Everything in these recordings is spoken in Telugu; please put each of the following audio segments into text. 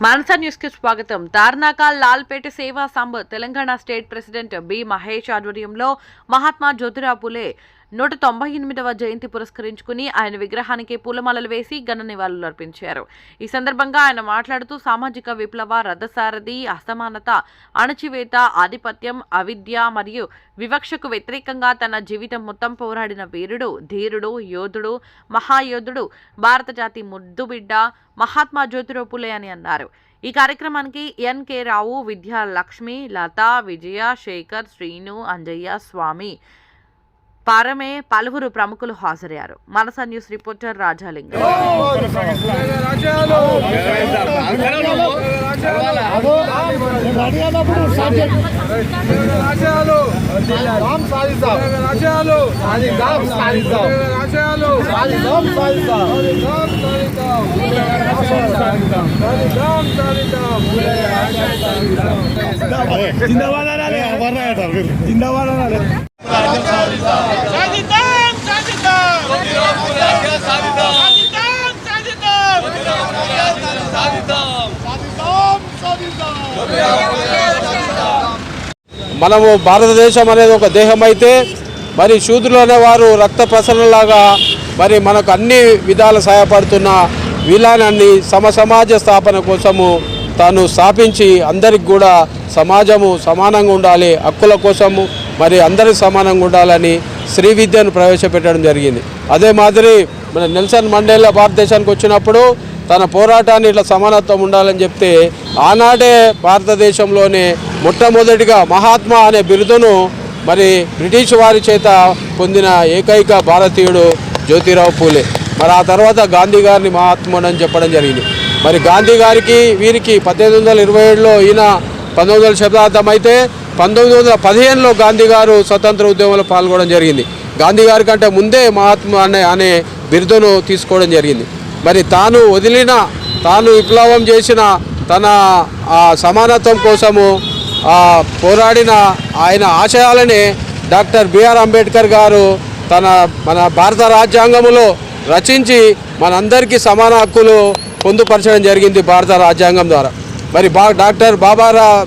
మానస న్యూస్కి స్వాగతం. Tarnaka Lalpet Seva Sangh Telangana state president B Mahesh ఆధ్వర్యంలో మహాత్మా జ్యోతిరావు పులే నూట తొంభై ఎనిమిదవ జయంతి పురస్కరించుకుని ఆయన విగ్రహానికి పూలమాలలు వేసి ఘన నివాళులు అర్పించారు. ఈ సందర్భంగా ఆయన మాట్లాడుతూ సామాజిక విప్లవ రథసారథి అసమానత అణచివేత ఆధిపత్యం అవిద్య మరియు వివక్షకు వ్యతిరేకంగా తన జీవితం మొత్తం పోరాడిన వీరుడు ధీరుడు యోధుడు మహాయోధుడు భారత జాతి ముద్దుబిడ్డ మహాత్మా జ్యోతిరావు పులే అని అన్నారు. ఈ కార్యక్రమానికి ఎన్కే రావు విద్యా లక్ష్మి లత విజయ శేఖర్ శ్రీను అంజయ్య స్వామి పారమే పలువురు ప్రముఖులు హాజరయ్యారు. మనస న్యూస్ రిపోర్టర్ రాజాలింగం. జిందాబాద్ జిందాబాద్ మనము భారతదేశం అనేది ఒక దేహం అయితే మరి శూద్రులనే వారు రక్త ప్రసరణలాగా మరి మనకు అన్ని విధాలు సహాయపడుతున్న విలానాన్ని సమ సమాజ స్థాపన కోసము తాను స్థాపించి అందరికి కూడా సమాజము సమానంగా ఉండాలి. హక్కుల కోసము మరి అందరికి సమానంగా ఉండాలని శ్రీ విద్యను ప్రవేశపెట్టడం జరిగింది. అదే మాదిరి మన నెల్సన్ మండేలా భారతదేశానికి వచ్చినప్పుడు తన పోరాటాన్ని ఇట్లా సమానత్వం ఉండాలని చెప్తే ఆనాడే భారతదేశంలోనే మొట్టమొదటిగా మహాత్మా అనే బిరుదును మరి బ్రిటిష్ వారి చేత పొందిన ఏకైక భారతీయుడు జ్యోతిరావు పూలే. మరి ఆ తర్వాత గాంధీ గారిని మహాత్ముడు అని చెప్పడం జరిగింది. మరి గాంధీ గారికి వీరికి పద్దెనిమిది వందల ఇరవై ఏడులో ఈయన పంతొమ్మిది వందల శతాబ్దం అయితే పంతొమ్మిది వందల పదిహేనులో గాంధీ గారు స్వతంత్ర ఉద్యమంలో పాల్గొనడం జరిగింది. గాంధీ గారి కంటే ముందే మహాత్మా అనే అనే బిరుదును తీసుకోవడం జరిగింది. మరి తాను వదిలిన తాను విప్లవం చేసిన తన సమానత్వం కోసము పోరాడిన ఆయన ఆశయాలనే డాక్టర్ బిఆర్ అంబేద్కర్ గారు తన మన భారత రాజ్యాంగములో రచించి మనందరికీ సమాన హక్కులు పొందుపరచడం జరిగింది భారత రాజ్యాంగం ద్వారా. మరి బా డాక్టర్ బాబా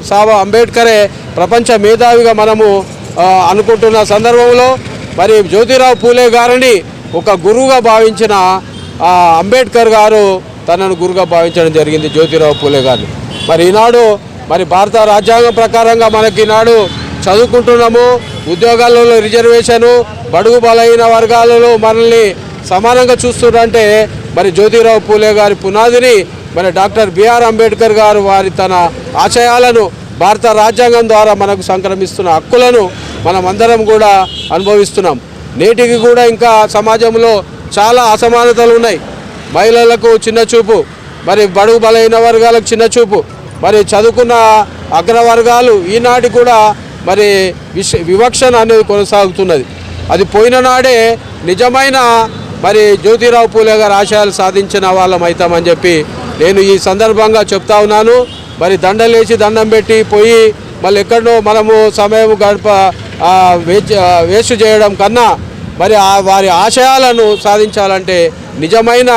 సాహెబ్ అంబేద్కరే ప్రపంచ మేధావిగా మనము అనుకుంటున్న సందర్భంలో మరి జ్యోతిరావు పూలే గారిని ఒక గురువుగా భావించిన అంబేద్కర్ గారు తనను గురుగా భావించడం జరిగింది జ్యోతిరావు పూలే గారిని. మరి ఈనాడు మరి భారత రాజ్యాంగం ప్రకారంగా మనకి ఈనాడు చదువుకుంటున్నాము ఉద్యోగాలలో రిజర్వేషను బడుగు బలహీన వర్గాలలో మనల్ని సమానంగా చూస్తున్నారంటే మరి జ్యోతిరావు పూలే గారి పునాదిని మరి డాక్టర్ బిఆర్ అంబేద్కర్ గారు వారి తన ఆశయాలను భారత రాజ్యాంగం ద్వారా మనకు సంక్రమిస్తున్న హక్కులను మనం అందరం కూడా అనుభవిస్తున్నాం. నేటికి కూడా ఇంకా సమాజంలో చాలా అసమానతలు ఉన్నాయి. మహిళలకు చిన్న చూపు మరి బడుగు బలైన వర్గాలకు చిన్న చూపు మరి చదువుకున్న అగ్రవర్గాలు ఈనాటి కూడా మరి విష వివక్షణ అనేది కొనసాగుతున్నది. అది పోయిన నాడే నిజమైన మరి జ్యోతిరావు పూలే గారు ఆశయాలు సాధించిన వాళ్ళం అవుతామని చెప్పి నేను ఈ సందర్భంగా చెప్తా ఉన్నాను. మరి దండలేసి దండం పెట్టి పోయి మళ్ళీ ఎక్కడో మనము సమయం గడప వేస్ట్ చేయడం కన్నా మరి వారి ఆశయాలను సాధించాలంటే నిజమైన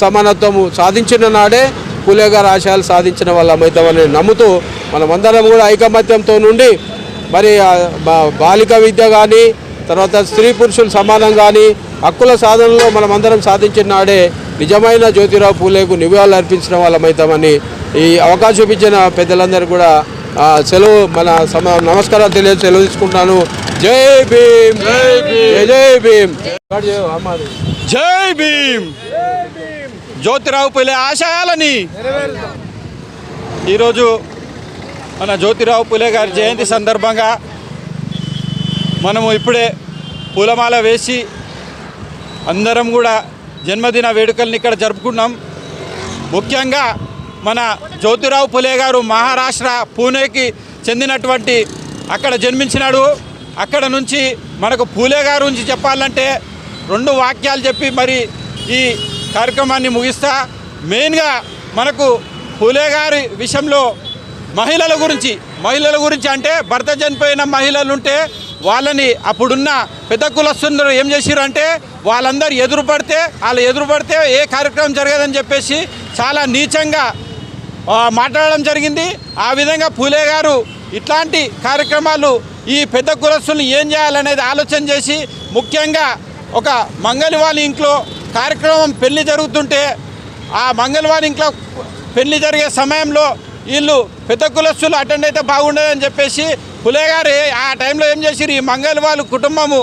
సమానత్వము సాధించిన నాడే పులేగారు ఆశయాలు సాధించిన వాళ్ళం అవుతామని నమ్ముతూ మనమందరం కూడా ఐకమత్యంతో నుండి మరి బాలిక విద్య కానీ తర్వాత స్త్రీ పురుషులు సమానం కానీ హక్కుల సాధనలో మనం అందరం సాధించిన నాడే నిజమైన జ్యోతిరావు పూలేకు నివాళులు అర్పించిన వాళ్ళమవుతామని ఈ అవకాశం ఇచ్చిన పెద్దలందరూ కూడా సెలవు మన సమ నమస్కారం తెలియదు సెలవు తీసుకుంటాను జై భీమ్! జై భీమ్! జై భీమ్! జ్యోతిరావు పులే ఆశయాలని. ఈరోజు మన జ్యోతిరావు పులే గారి జయంతి సందర్భంగా మనము ఇప్పుడే పూలమాల వేసి అందరం కూడా జన్మదిన వేడుకల్ని ఇక్కడ జరుపుకున్నాం. ముఖ్యంగా మన జ్యోతిరావు పులే గారు మహారాష్ట్ర పూణేకి చెందినటువంటి అక్కడ జన్మించినాడు. అక్కడ నుంచి మనకు పూలే గారు గురించి చెప్పాలంటే రెండు వాక్యాలు చెప్పి మరి ఈ కార్యక్రమాన్ని ముగిస్తా. మెయిన్గా మనకు పూలే గారి విషయంలో మహిళల గురించి మహిళల గురించి అంటే భర్త చనిపోయిన మహిళలు ఉంటే వాళ్ళని అప్పుడున్న పెద్ద కులస్తుందరు ఏం చేసిర్రు అంటే వాళ్ళందరూ ఎదురు పడితే వాళ్ళు ఎదురు పడితే ఏ కార్యక్రమం జరగదని చెప్పేసి చాలా నీచంగా మాట్లాడడం జరిగింది. ఆ విధంగా పూలే గారు ఇట్లాంటి కార్యక్రమాలు ఈ పెద్ద కులస్తులను ఏం చేయాలనేది ఆలోచన చేసి ముఖ్యంగా ఒక మంగళవారి వాళ్ళ ఇంట్లో కార్యక్రమం పెళ్ళి జరుగుతుంటే ఆ మంగళవారి ఇంట్లో పెళ్ళి జరిగే సమయంలో వీళ్ళు పెద్ద కులస్తులు అటెండ్ అయితే బాగుండదని చెప్పేసి పులే గారు ఆ టైంలో ఏం చేసిరు ఈ మంగళ వాళ్ళ కుటుంబము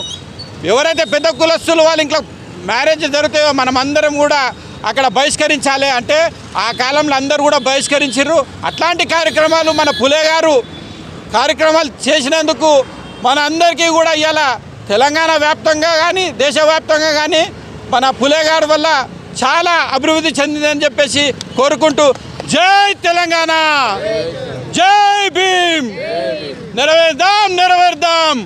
ఎవరైతే పెద్ద కులస్తులు వాళ్ళ ఇంట్లో మ్యారేజ్ జరుగుతాయో మనమందరం కూడా అక్కడ బహిష్కరించాలి అంటే ఆ కాలంలో అందరూ కూడా బహిష్కరించారు అట్లాంటి కార్యక్రమాలు మన పులే గారు కార్యక్రమాలు చేసినందుకు మన అందరికీ కూడా ఇవాళ తెలంగాణ వ్యాప్తంగా కానీ దేశవ్యాప్తంగా కానీ మన పులే గారి వల్ల చాలా అభివృద్ధి చెందిందని చెప్పేసి కోరుకుంటూ జై తెలంగాణ! జై భీమ్! నెరవేర్దాం నెరవేర్దాం!